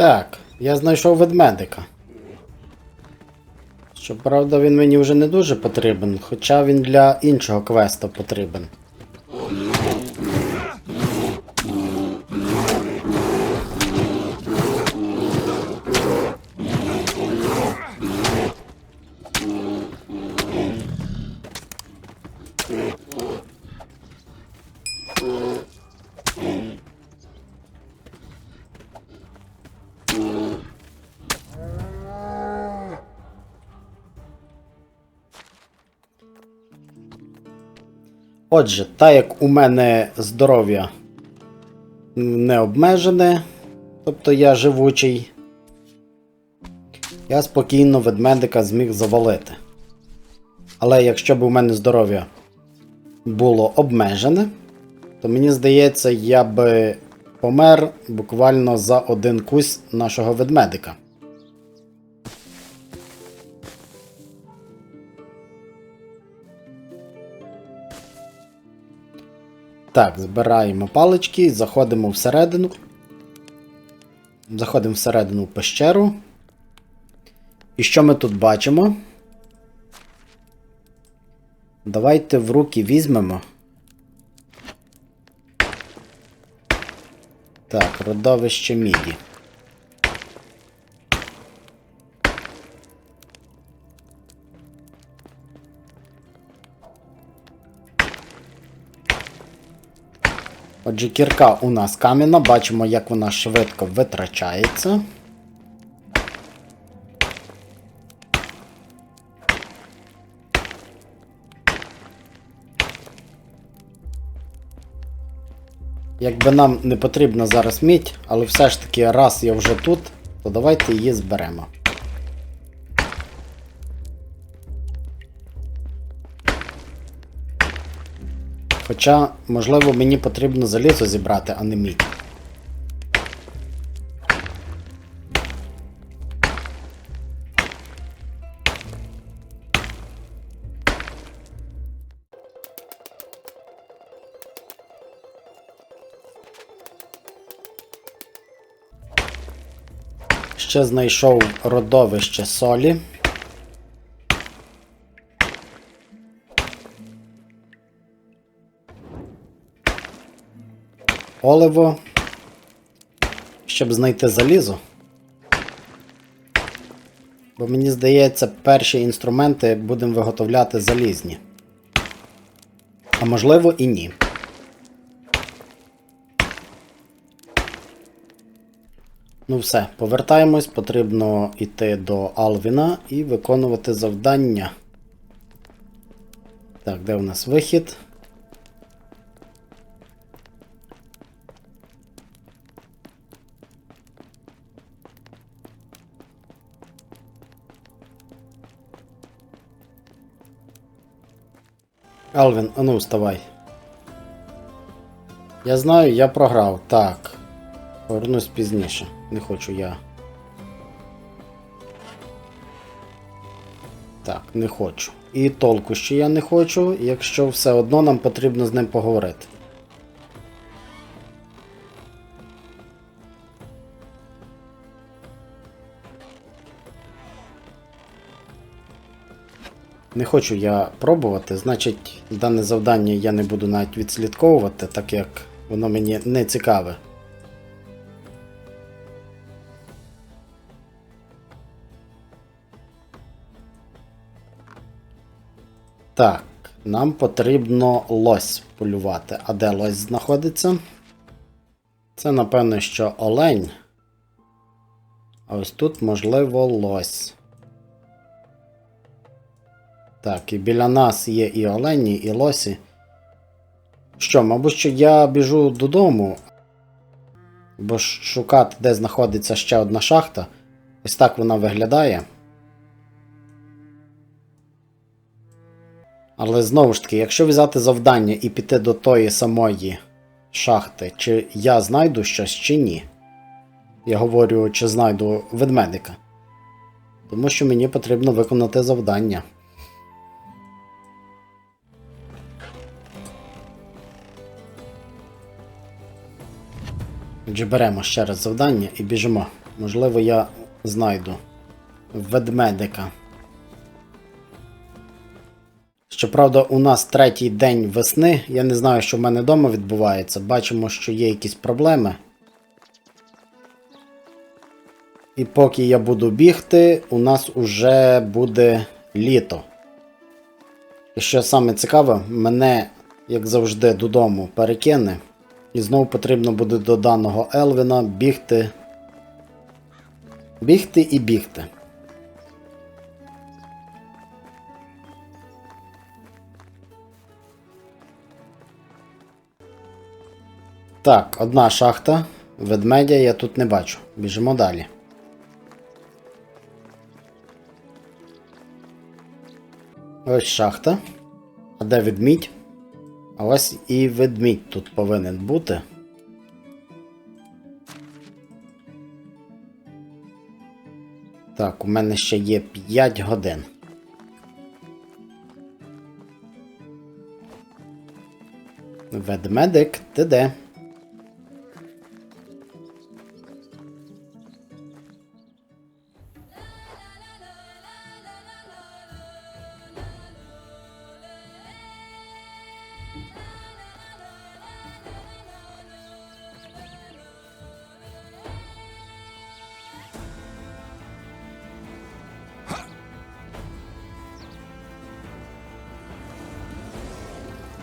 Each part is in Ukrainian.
Так, я знайшов ведмедика. Щоправда, він мені вже не дуже потрібен, хоча він для іншого квесту потрібен. Отже, так як у мене здоров'я не обмежене, тобто я живучий, я спокійно ведмедика зміг завалити. Але якщо б у мене здоров'я було обмежене, то мені здається, я би помер буквально за один кусь нашого ведмедика. Так, збираємо палички, заходимо всередину. Заходимо всередину пещеру. І що ми тут бачимо? Давайте в руки візьмемо. Так, родовище міді. Отже, кірка у нас кам'яна, бачимо, як вона швидко витрачається. Якби нам не потрібна зараз мідь, але все ж таки, раз я вже тут, то давайте її зберемо. Хоча, можливо, мені потрібно залізо зібрати, а не мідь. Ще знайшов родовище солі. Оливо. Щоб знайти залізо. Бо мені здається, перші інструменти будемо виготовляти залізні. А можливо і ні. Ну все, повертаємось, потрібно йти до Алвіна і виконувати завдання. Так, де у нас вихід? Алвін, ану, вставай. Я знаю, я програв. Так. Повернусь пізніше. Не хочу я. Так, не хочу. І толку що я не хочу, якщо все одно нам потрібно з ним поговорити. Не хочу я пробувати, значить, дане завдання я не буду навіть відслідковувати, так як воно мені не цікаве. Так, нам потрібно лось полювати. А де лось знаходиться? Це, напевно, що олень. А ось тут, можливо, лось. Так, і біля нас є і олені, і лосі. Що, мабуть, що я біжу додому. Бо шукати, де знаходиться ще одна шахта. Ось так вона виглядає. Але знову ж таки, якщо взяти завдання і піти до тої самої шахти, чи я знайду щось, чи ні. Я говорю, чи знайду ведмедика. Тому що мені потрібно виконати завдання. Отже, беремо ще раз завдання і біжимо. Можливо, я знайду ведмедика. Щоправда, у нас третій день весни. Я не знаю, що в мене вдома відбувається. Бачимо, що є якісь проблеми. І поки я буду бігти, у нас уже буде літо. І що саме цікаве, мене, як завжди, додому перекине. І знову потрібно буде до даного Елвіна бігти. Бігти і бігти. Так, одна шахта. Ведмедя я тут не бачу. Біжимо далі. Ось шахта. А де ведмідь? А ось і ведмідь тут повинен бути. Так, у мене ще є 5 годин. Ведмедик, ти де?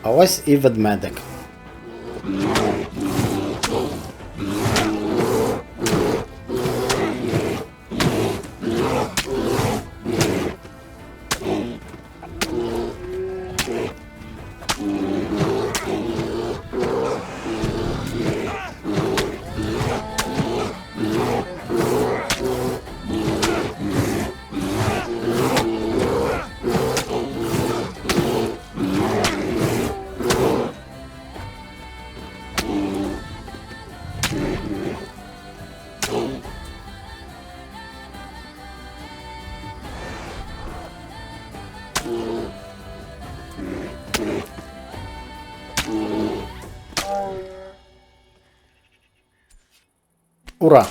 А ось і ведмедик. Ура!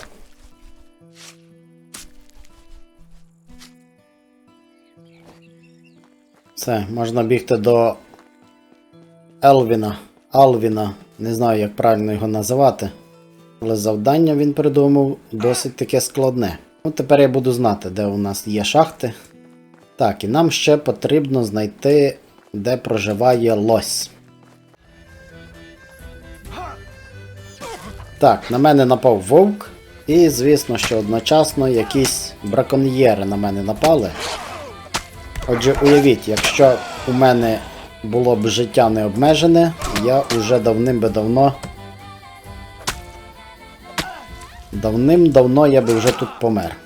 Все, можна бігти до Елвіна. Алвіна. Не знаю, як правильно його називати. Але завдання він придумав досить таке складне. Ну, тепер я буду знати, де у нас є шахти. Так, і нам ще потрібно знайти, де проживає лось. Так, на мене напав вовк. І, звісно, що одночасно якісь браконьєри на мене напали. Отже, уявіть, якщо у мене було б життя не обмежене, я уже давним би давно. Давним-давно я би вже тут помер.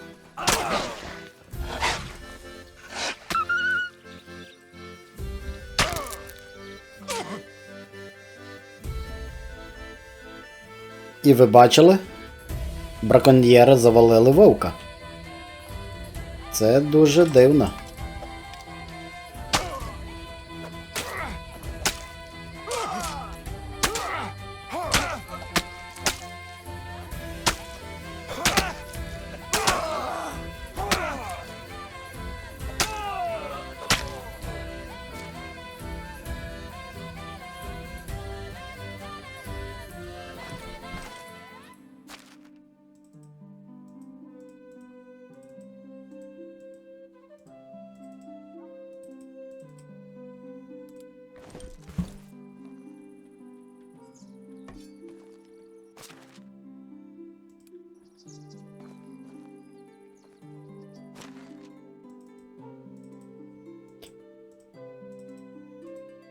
І ви бачили? Браконьєри завалили вовка. Це дуже дивно.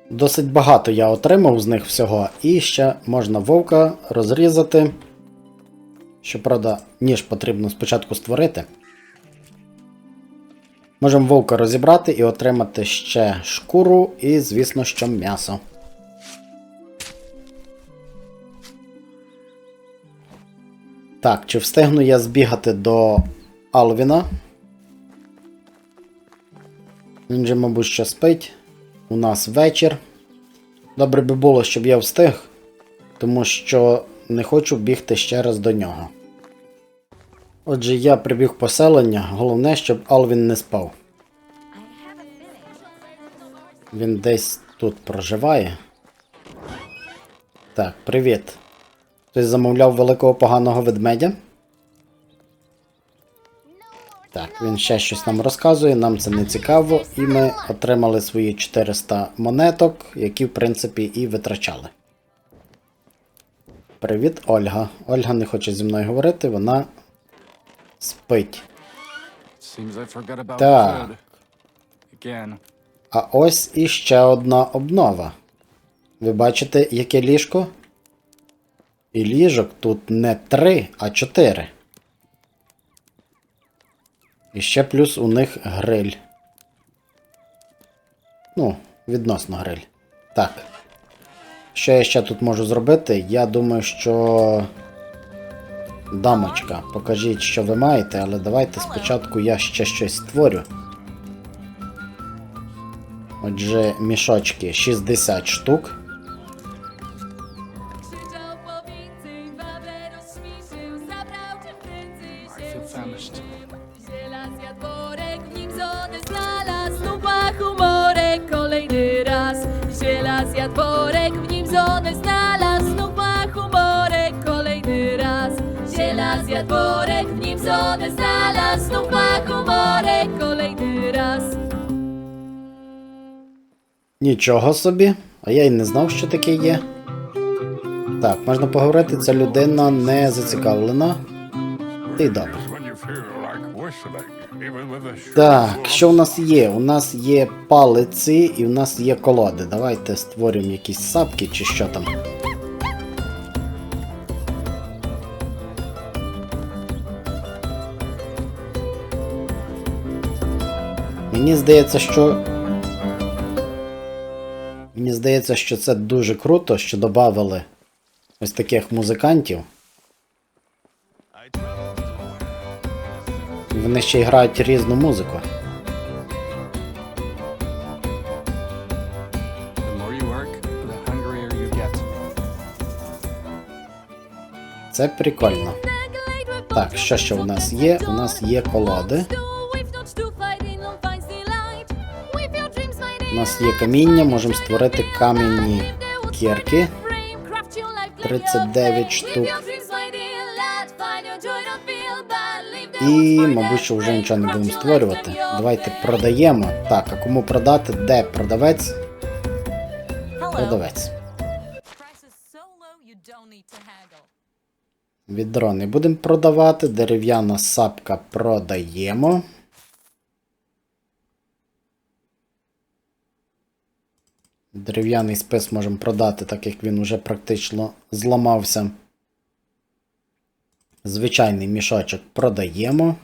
Досить багато я отримав з них всього, і ще можна вовка розрізати. Щоправда, ніж потрібно спочатку створити. Можемо вовка розібрати і отримати ще шкуру і, звісно, що м'ясо. Так, чи встигну я збігати до Алвіна? Він же, мабуть, що спить. У нас вечір. Добре би було, щоб я встиг, тому що не хочу бігти ще раз до нього. Отже, я прибіг поселення, головне, щоб Алвін не спав. Він десь тут проживає. Так, привіт. Хтось замовляв великого поганого ведмедя? Так, він ще щось нам розказує, нам це не цікаво, і ми отримали свої 400 монеток, які, в принципі, і витрачали. Привіт, Ольга. Ольга не хоче зі мною говорити, вона спить. Так. А ось іще одна обнова. Ви бачите, яке ліжко? І ліжок тут не три, а чотири. І ще плюс у них гриль. Ну, відносно гриль. Так. Що я ще тут можу зробити? Я думаю, що. Дамочка, покажіть, що ви маєте, але давайте спочатку я ще щось створю. Отже, мішочки 60 штук. Zjadł w nim żonę znalazł, Nupa humorek kolejny raz. Ziela zjadł worek, w nim żonę znalazł, Nupa humorek kolejny raz. Нічого собі. А я й не знав, що таке є. Так, можна поговорити, ця людина не зацікавлена. Ти добре. Так, що в нас є? У нас є палиці і в нас є колоди. Давайте створимо якісь сапки чи що там. Мені здається, що. Мені здається, що це дуже круто, що додали ось таких музикантів. Вони ще й грають різну музику. Це прикольно. Так, що ще у нас є? У нас є колоди. У нас є каміння, можемо створити камінні кірки. 39 штук. І, мабуть, що вже нічого не будемо створювати. Давайте продаємо. Так, а кому продати? Де продавець? Продавець. Відро не будемо продавати. Дерев'яна сапка продаємо. Дерев'яний спис можемо продати, так як він уже практично зламався. Звичайний мішочок продаємо.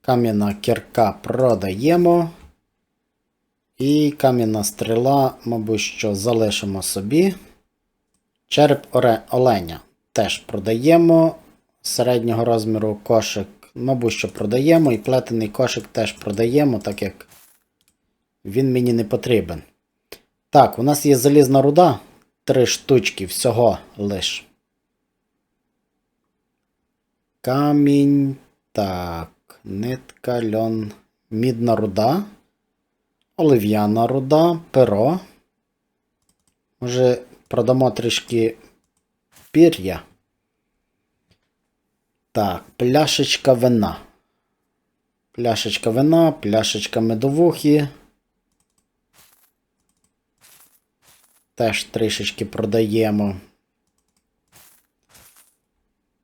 Кам'яна кірка продаємо. І кам'яна стріла, мабуть, що залишимо собі. Череп оленя теж продаємо. Середнього розміру кошик, мабуть, що продаємо. І плетений кошик теж продаємо, так як він мені не потрібен. Так, у нас є залізна руда. Три штучки всього лиш. Камінь. Так. Нитка, льон, мідна руда. Олив'яна руда, перо. Може, продамо трішки пір'я. Так, пляшечка вина. Пляшечка вина, пляшечка медовухи. Теж трішечки продаємо.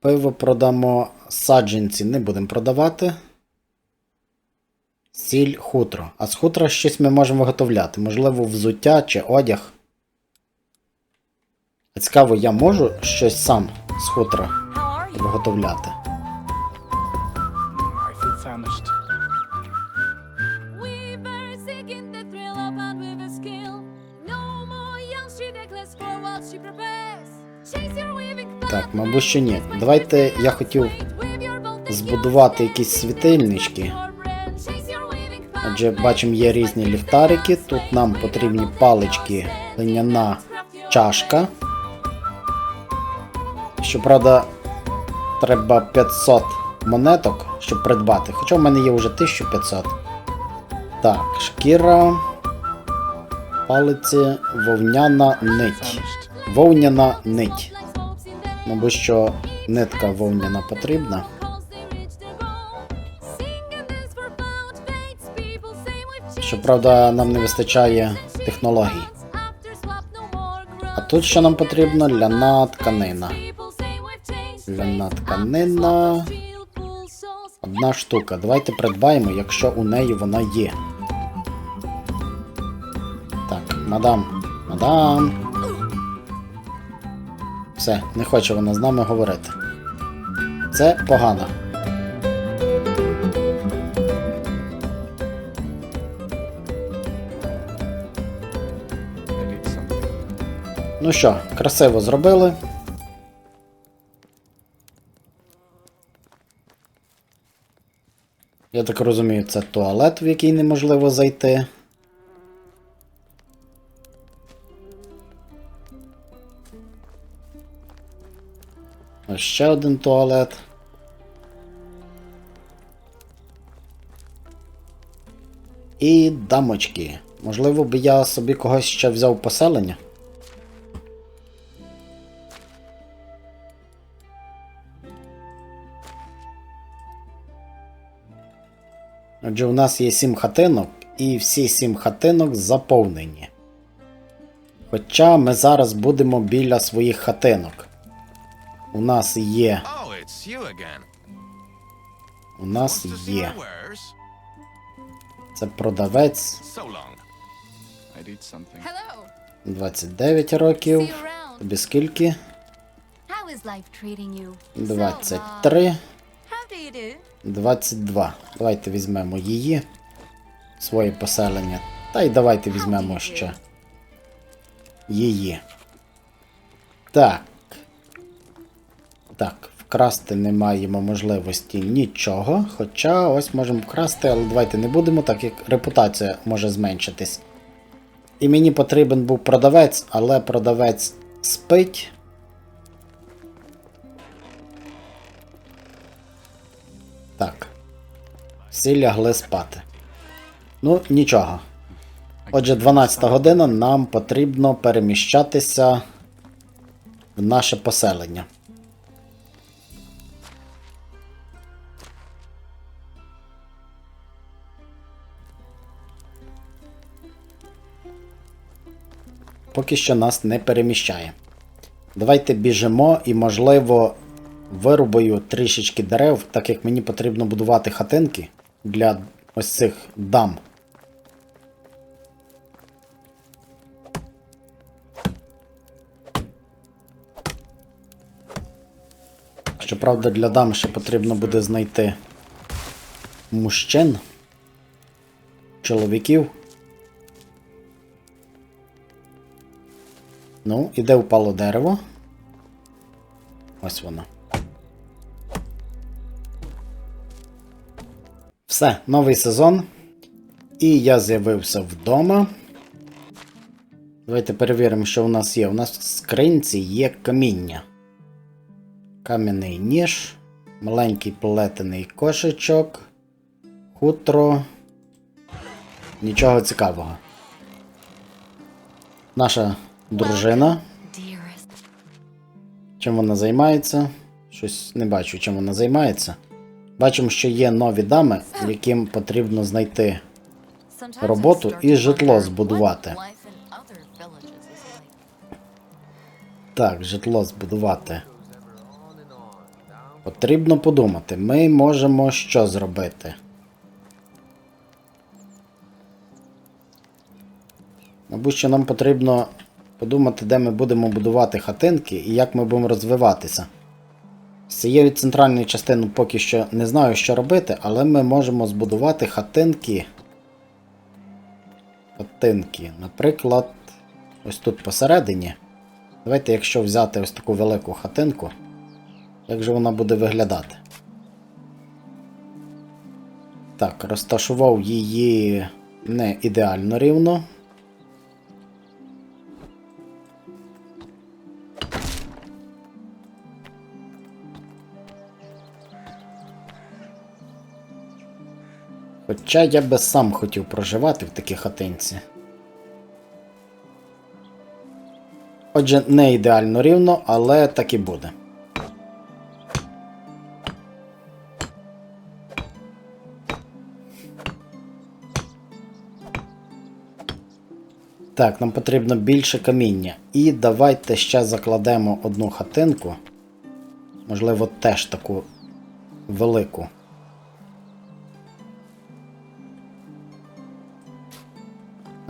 Пиво продамо, саджанці не будемо продавати. Сіль хутро. А з хутра щось ми можемо виготовляти. Можливо, взуття чи одяг. Цікаво, я можу щось сам з хутра виготовляти. Так, мабуть, що ні. Давайте я хотів збудувати якісь світильнички. Адже бачимо, є різні ліхтарики. Тут нам потрібні палички, глиняна чашка. Щоправда, треба 500 монеток, щоб придбати. Хоча в мене є вже 1500. Так, шкіра. Палиці, вовняна нить. Вовняна нить. Мабуть, що нитка вовняна потрібна. Щоправда, нам не вистачає технологій. А тут що нам потрібно? Ляна тканина. Ляна тканина. Одна штука. Давайте придбаємо, якщо у неї вона є. Так, мадам. Мадам. Все, не хоче вона з нами говорити. Це погано. Ну що, красиво зробили. Я так розумію, це туалет, в який неможливо зайти. Ще один туалет. І дамочки. Можливо, би я собі когось ще взяв поселення. Отже, у нас є сім хатинок, і всі сім хатинок заповнені. Хоча ми зараз будемо біля своїх хатинок. У нас є. Oh. У нас є. Це продавець So long. I need something. Hello. 29 років. Тобі скільки? How is life treating you? 23, How do you do? 22. Давайте візьмемо її. Своє поселення. Та й давайте візьмемо ще. Її. Так. Так, вкрасти не маємо можливості нічого. Хоча ось можемо вкрасти, але давайте не будемо, так як репутація може зменшитись. І мені потрібен був продавець, але продавець спить. Так. Всі лягли спати. Ну, нічого. Отже, 12 година нам потрібно переміщатися в наше поселення. Поки що нас не переміщає. Давайте біжимо і, можливо, вирубаю трішечки дерев, так як мені потрібно будувати хатинки для ось цих дам. Щоправда, для дам ще потрібно буде знайти мужчин, чоловіків. Ну, і де впало дерево? Ось воно. Все, новий сезон. І я з'явився вдома. Давайте перевіримо, що у нас є. У нас в скринці є каміння. Кам'яний ніж, маленький плетений кошечок, хутро. Нічого цікавого. Наша дружина. Чим вона займається? Щось не бачу, чим вона займається. Бачимо, що є нові дами, яким потрібно знайти Роботу і житло збудувати. Так, житло збудувати. Потрібно подумати. Ми можемо що зробити. Мабуть, що нам потрібно подумати, де ми будемо будувати хатинки і як ми будемо розвиватися. З цією центральною частиною поки що не знаю, що робити, але ми можемо збудувати хатинки. Хатинки. Наприклад, ось тут посередині. Давайте, якщо взяти ось таку велику хатинку, як же вона буде виглядати? Так, розташував її не ідеально рівно. Хоча я би сам хотів проживати в такій хатинці. Отже, не ідеально рівно, але так і буде. Так, нам потрібно більше каміння. І давайте ще закладемо одну хатинку. Можливо, теж таку велику.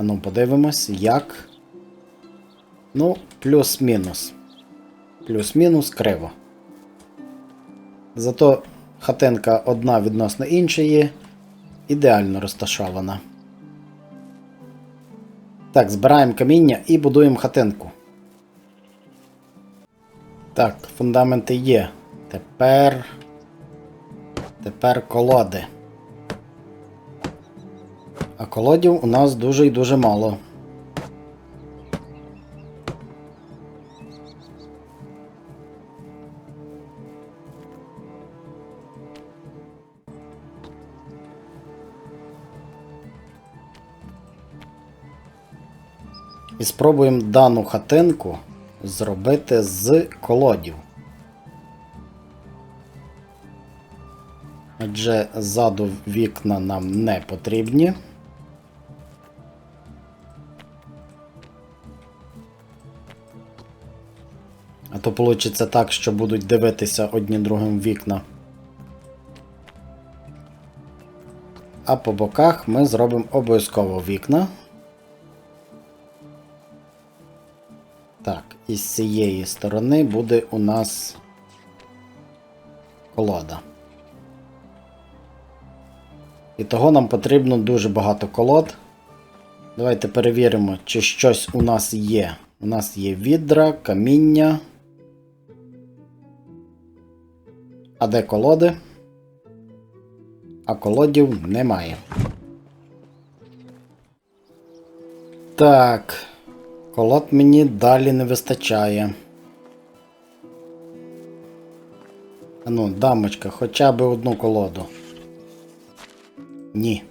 А ну, подивимось, як. Ну, плюс-мінус. Плюс-мінус криво. Зато хатинка одна відносно іншої ідеально розташована. Так, збираємо каміння і будуємо хатинку. Так, фундаменти є. Тепер. Тепер колоди. А колодів у нас дуже і дуже мало. І спробуємо дану хатинку зробити з колодів. Адже ззаду вікна нам не потрібні. То вийде так, що будуть дивитися одні другим вікна. А по боках ми зробимо обов'язково вікна. Так, і з цієї сторони буде у нас колода. І того нам потрібно дуже багато колод. Давайте перевіримо, чи щось у нас є. У нас є відра, каміння. А де колоди? А колодів немає. Так. Колод мені далі не вистачає. Ану, дамочка, хоча б одну колоду. Ні.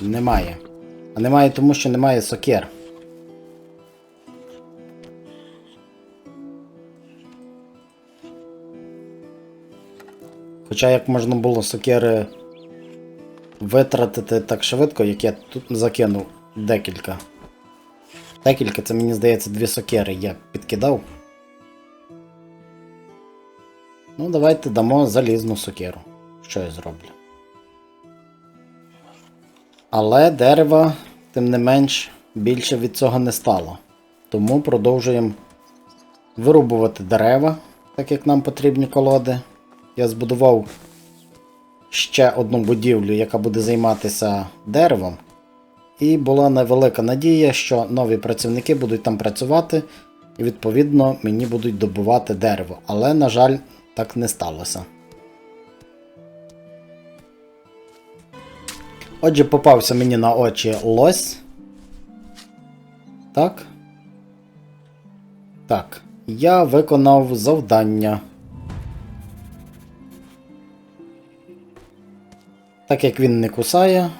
Немає. А немає тому, що немає сокер. Хоча як можна було сокери витратити так швидко, як я тут закинув декілька. Декілька, це мені здається, дві сокери я підкидав. Ну, давайте дамо залізну сокеру. Що я зроблю? Але дерева, тим не менш, більше від цього не стало. Тому продовжуємо вирубувати дерева, так як нам потрібні колоди. Я збудував ще одну будівлю, яка буде займатися деревом. І була невелика надія, що нові працівники будуть там працювати, і відповідно мені будуть добувати дерево. Але, на жаль, так не сталося. Отже, попався мені на очі лось. Так. Так. Я виконав завдання. Так як він не кусає,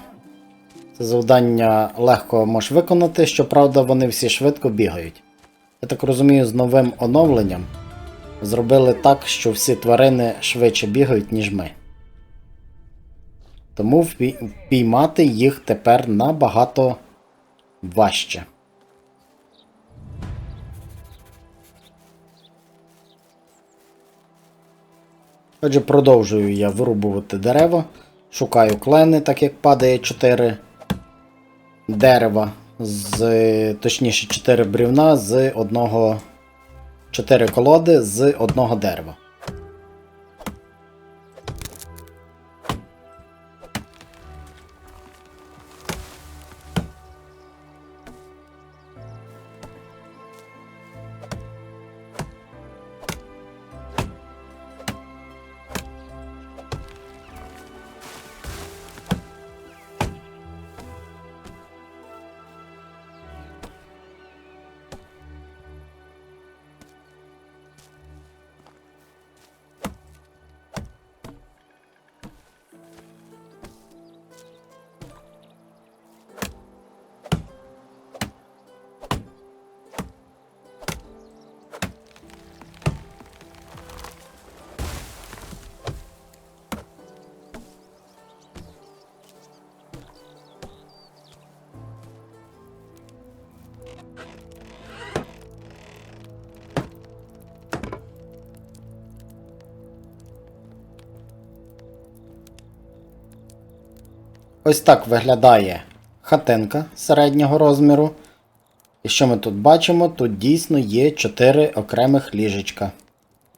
це завдання легко можеш виконати, щоправда, вони всі швидко бігають. Я так розумію, з новим оновленням зробили так, що всі тварини швидше бігають, ніж ми. Тому впіймати їх тепер набагато важче. Отже, продовжую я вирубувати дерева. Шукаю клени, так як падає 4 дерева, з, точніше 4 брівна з одного. 4 колоди з одного дерева. Ось так виглядає хатинка середнього розміру. І що ми тут бачимо? Тут дійсно є 4 окремих ліжечка.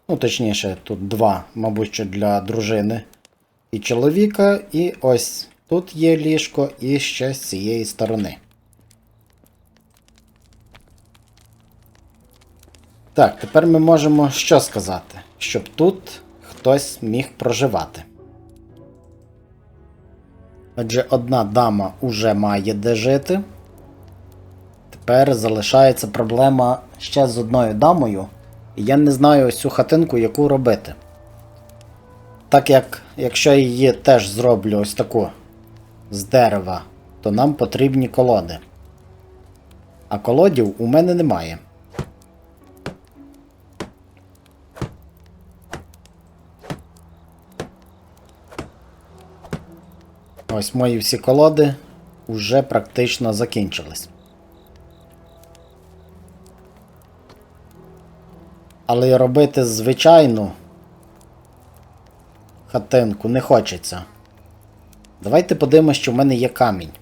Ну, точніше, тут два, мабуть, що для дружини і чоловіка. І ось тут є ліжко і ще з цієї сторони. Так, тепер ми можемо що сказати? Щоб тут хтось міг проживати. Отже, одна дама уже має де жити. Тепер залишається проблема ще з одною дамою. І я не знаю ось цю хатинку, яку робити. Так як, якщо її теж зроблю ось таку з дерева, то нам потрібні колоди. А колодів у мене немає. Ось мої всі колоди вже практично закінчились. Але робити звичайну хатинку не хочеться. Давайте подивимося, що в мене є камінь.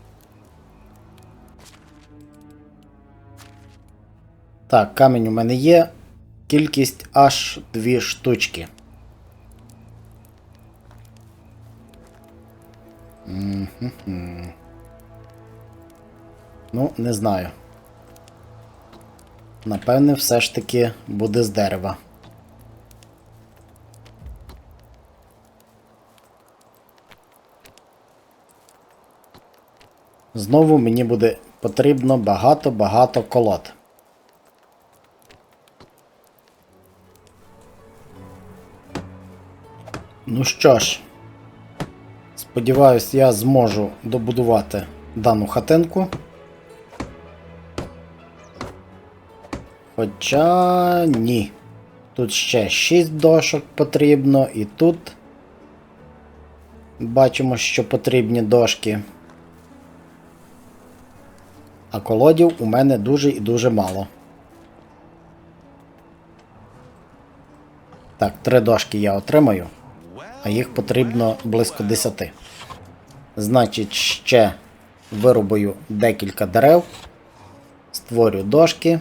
Так, камінь у мене є. Кількість аж дві штучки. Мгм. Ну, не знаю. Напевне, все ж таки буде з дерева. Знову мені буде потрібно багато-багато колод. Ну що ж, сподіваюсь, я зможу добудувати дану хатинку. Хоча ні. Тут ще 6 дошок потрібно, і тут бачимо, що потрібні дошки. А колодів у мене дуже і дуже мало. Так, три дошки я отримаю, а їх потрібно близько 10. Значить, ще вирубую декілька дерев, створю дошки.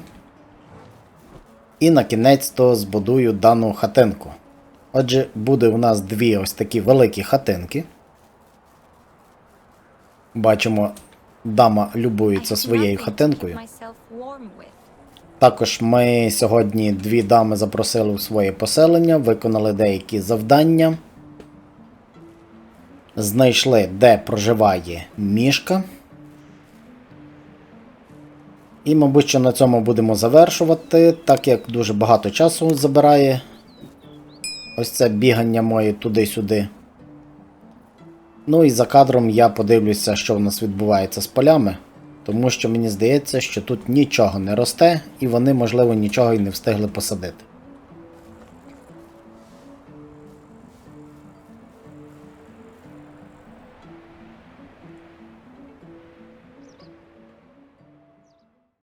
І на кінець то збудую дану хатинку. Отже, буде у нас дві ось такі великі хатинки. Бачимо, дама любується своєю хатинкою. Також ми сьогодні дві дами запросили у своє поселення, виконали деякі завдання. Знайшли, де проживає мішка. І, мабуть, що на цьому будемо завершувати, так як дуже багато часу забирає ось це бігання моє туди-сюди. Ну і за кадром я подивлюся, що в нас відбувається з полями, тому що мені здається, що тут нічого не росте, і вони, можливо, нічого і не встигли посадити.